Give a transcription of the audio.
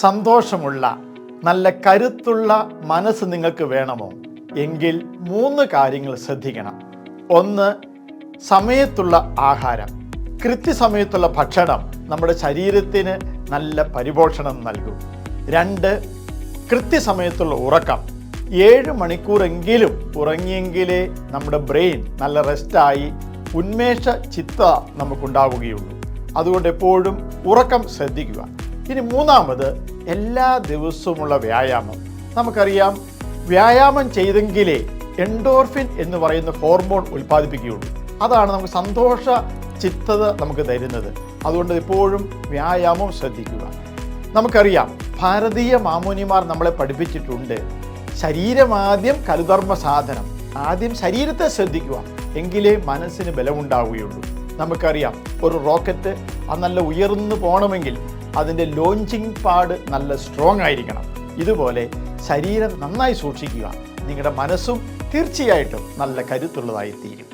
സന്തോഷമുള്ള നല്ല കരുത്തുള്ള മനസ്സ് നിങ്ങൾക്ക് വേണമോ? എങ്കിൽ മൂന്ന് കാര്യങ്ങൾ ശ്രദ്ധിക്കണം. ഒന്ന് സമയത്തുള്ള ആഹാരം. കൃത്യസമയത്തുള്ള ഭക്ഷണം നമ്മുടെ ശരീരത്തിന് നല്ല പരിപോഷണം നൽകും. രണ്ട് കൃത്യസമയത്തുള്ള ഉറക്കം. ഏഴ് മണിക്കൂറെങ്കിലും ഉറങ്ങിയെങ്കിലേ നമ്മുടെ ബ്രെയിൻ നല്ല റെസ്റ്റായി ഉന്മേഷ ചിത്ത നമുക്കുണ്ടാവുകയുള്ളൂ. അതുകൊണ്ട് എപ്പോഴും ഉറക്കം ശ്രദ്ധിക്കുക. ഇനി മൂന്നാമത് എല്ലാ ദിവസവുമുള്ള വ്യായാമം. നമുക്കറിയാം വ്യായാമം ചെയ്തെങ്കിലേ എൻഡോർഫിൻ എന്ന് പറയുന്ന ഹോർമോൺ ഉൽപ്പാദിപ്പിക്കുകയുള്ളൂ. അതാണ് നമുക്ക് സന്തോഷ ചിത്തത നമുക്ക് തരുന്നത്. അതുകൊണ്ട് എപ്പോഴും വ്യായാമം ശ്രദ്ധിക്കുക. നമുക്കറിയാം ഭാരതീയ മാമോനിമാർ നമ്മളെ പഠിപ്പിച്ചിട്ടുണ്ട് ശരീരമാദ്യം കലുധർമ്മ സാധനം. ആദ്യം ശരീരത്തെ ശ്രദ്ധിക്കുക എങ്കിലേ മനസ്സിന് ബലമുണ്ടാവുകയുള്ളൂ. നമുക്കറിയാം ഒരു റോക്കറ്റ് അത് നല്ല ഉയർന്നു പോകണമെങ്കിൽ അതിന്റെ ലോഞ്ചിങ് പാഡ് നല്ല സ്ട്രോങ് ആയിരിക്കണം. ഇതുപോലെ ശരീരം നന്നായി സൂക്ഷിക്കുക. നിങ്ങളുടെ മനസ്സും തീർച്ചയായിട്ടും നല്ല കരുത്തുള്ളതായി തീരും